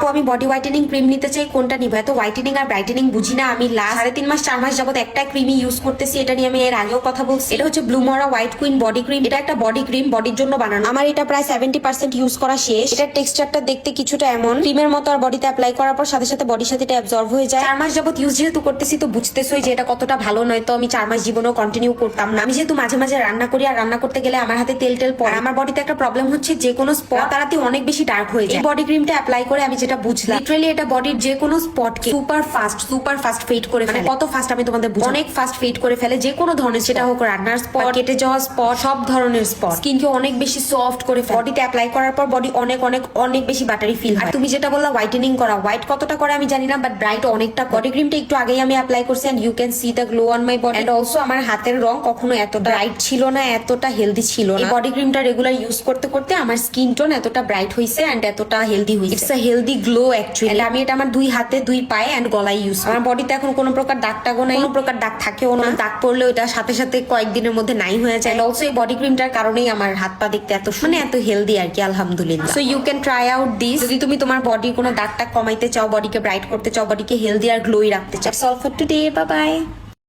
আপু আমি body whitening cream নিতে চাই, কোনটা নিবো? এত হোয়াইটেনিং আর ব্রাইটেনিং বুঝি না আমি লাস্ট সাড়ে তিন মাস, চার মাস যাবত একটা ক্রিমই ইউজ করতেছি, এটা নিয়ে আমি এর আগেও কথা বলছি। এটা হচ্ছে ব্লুমরা হোয়াইট কুইন বডি ক্রিম এটা একটা বডি ক্রিম বডির জন্য বানানো। আমার এটা প্রায় সেভেন্টি পার্সেন্ট ইউজ করা শেষ। এটার টেক্সচারটা দেখতে কিছুটা এমন। ক্রিমের মতো আর বডিতে অ্যাপ্লাই করার পর সাথে সাথে বডির সাথে এটা অ্যাবজর্ব হয়ে যায়। চার মাস যাবত ইউজ যেহেতু করতেছি, তো বুঝতেছই যে এটা কতটা ভালো নয় তো আমি চার মাস জীবনেও কন্টিনিউ করতাম না। আমি যেহেতু মাঝে মাঝে রান্না করি, আর রান্না করতে গেলে আমার হাতে তেল টেল পড়ে আমার বডিতে একটা প্রবলেম হচ্ছে, যে কোনো স্পট তাড়াতাড়ি অনেক বেশি ডার্ক হয়ে যায়। বডি ক্রিমটা অ্যাপ্লাই করে আমি যেটা বুঝলাম। লিটারালি এটা বডির যে কোনো স্পটকে super fast super fast fade করে ফেলে। কত ফাস্ট আমি তোমাদের। অনেক ফাস্ট ফেড করে ফেলে যে কোনো ধরনের সেটা হোক রান্নার স্পট কেটে যাওয়া স্পট সব ধরনের স্পট স্কিনকে অনেক বেশি সফট করে ফেলে। বডিতে অ্যাপ্লাই করার পর বডি অনেক অনেক অনেক বেশি বাটারি ফিল হয়। তুমি যেটা বললা হোয়াইটেনিং করা হোয়াইট কতটা করে আমি জানি না বাট ব্রাইট অনেকটা বডি ক্রিমটা একটু আগেই আমি অ্যাপ্লাই করছি and you can see the glow on my body and also আমার হাতের রং কখনো এতটা ব্রাইট ছিল না এতটা হেলদি ছিল না। বডি ক্রিমটা রেগুলার ইউজ করতে করতে আমার স্কিন টোন এতটা ব্রাইট হয়েছে এন্ড এতটা হেলদি হয়েছে it's a healthy glow actually আমি এটা আমার দুই হাতে দুই পায়ে এন্ড গলায় ইউজ আমার বডিতে এখন কোনো প্রকার দাগ টাগও নাই। কোনো প্রকার দাগ থাকেও না। দাগ পড়লে ওটা সাথে সাথে কয়েকদিনের মধ্যে নাই হয়ে যায়। অলসো এই বডি ক্রিমটার কারণেই আমার হাত পা দেখতে এত মানে এত হেলদি আর কি আলহামদুলিল্লাহ। So you can try out this যদি তুমি তোমার বডির কোনো দাগ টাগ কমাইতে চাও বডিকে ব্রাইট করতে চাও বডিকে হেলদি আর গ্লোই রাখতে চাও। So love for today bye bye